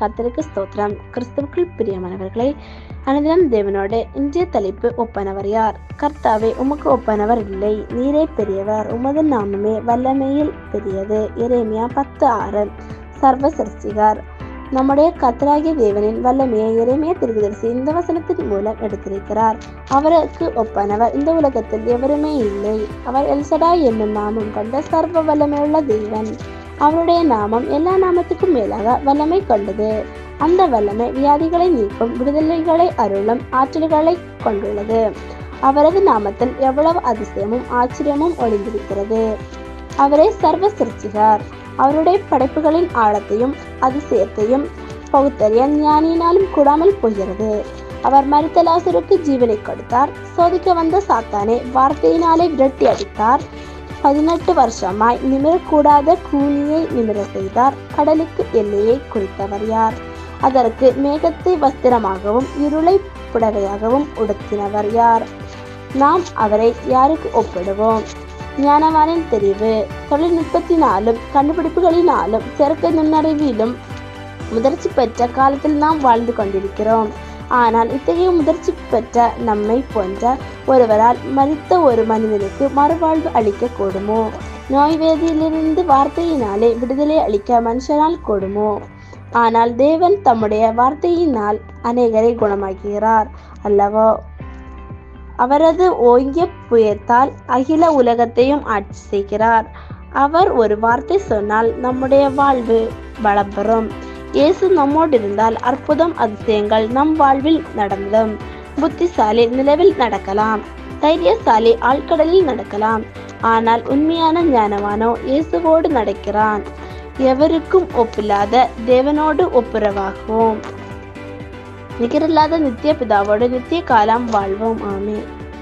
கர்த்தருக்கு ஸ்தோத்திரம். கிறிஸ்துவுக்குள் பிரியமானவர்களை அனுதினம் தேவனோடு இன்றைய தலைப்பு ஒப்பனவர் யார்? கர்த்தாவே உமக்கு ஒப்பனவர் இல்லை. நீரே பெரியவர். உமது நாமமே வல்லமையில் பெரியது. இறைமையா பத்து ஆறு. சர்வ சிருஷ்டிகார் நம்முடைய கத்தராகிய தேவனின் வல்லமையை இறைமைய திருகுதரிசி இந்த வசனத்தின் மூலம் எடுத்திருக்கிறார். அவருக்கு ஒப்பானவர். இந்த உலகத்தில் எவருமே இல்லை. அவர் எல்சடா என்னும் நாமம் கொண்ட சர்வ வல்லமையுள்ள தேவன். அவருடைய நாமம் எல்லா நாமத்துக்கும் மேலாக வல்லமை கொண்டது. அந்த வல்லமை வியாதிகளை நீக்கும் விடுதலைகளை அருளும் ஆற்றல்களை கொண்டுள்ளது. அவரது நாமத்தில் எவ்வளவு அதிசயமும் ஆச்சரியமும் ஒளிந்திருக்கிறது. அவரே சர்வ சிருஷ்டிகார். அவருடைய படைப்புகளின் ஆழத்தையும் அதிசயத்தையும் பகுத்தறிய ஞானியினாலும் கூடாமல் போகிறது. அவர் மரித்த லாசருக்கு ஜீவனை கொடுத்தார். சோதிக்க வந்த சாத்தானை வார்த்தையினாலே விரட்டி அடித்தார். பதினெட்டு வருஷமாய் நிமிரக்கூடாத கூனியை நிமிர செய்தார். கடலுக்கு எல்லையை குறித்தவர் யார்? அதற்கு மேகத்தை வஸ்திரமாகவும் இருளை புடவையாகவும் உடுத்தினவர் யார்? நாம் அவரை யாருக்கு ஒப்பிடுவோம்? ஞானவானின் தெரிவு. தொழில்நுட்பத்தினாலும் கண்டுபிடிப்புகளினாலும் செயற்கை நுண்ணறிவிலும் முதிர்ச்சி பெற்ற காலத்தில் நாம் வாழ்ந்து கொண்டிருக்கிறோம். ஆனால் இத்தகைய முதிர்ச்சி பெற்ற நம்மை போன்ற ஒருவரால் மறித்த ஒரு மனிதனுக்கு மறுவாழ்வு அளிக்க கூடுமோ நோய் வேதியிலிருந்து வார்த்தையினாலே விடுதலை அளிக்க மனுஷனால் கூடுமோ? ஆனால் தேவன் தம்முடைய வார்த்தையினால் அநேகரை குணமாக்குகிறார் அல்லவோ? அவரது ஓங்கிய புயத்தால் அகில உலகத்தையும் ஆட்சி செய்கிறார். அவர் ஒரு வார்த்தை சொன்னால் நம்முடைய வாழ்வு வளம் பெறும். இயேசு நம்மோடு இருந்தால் அற்புதம் அதிசயங்கள் நம் வாழ்வில் நடந்தும் புத்திசாலி நிலவில் நடக்கலாம். தைரியசாலி ஆழ்கடலில் நடக்கலாம். ஆனால் உண்மையான ஞானவானோ இயேசுவோடு நடக்கிறான். எவருக்கும் ஒப்பில்லாத தேவனோடு ஒப்புரவாகுவோம். நிகரில்லாத நித்திய பிதாவோடு நித்திய காலம் வாழ்வோம். ஆமே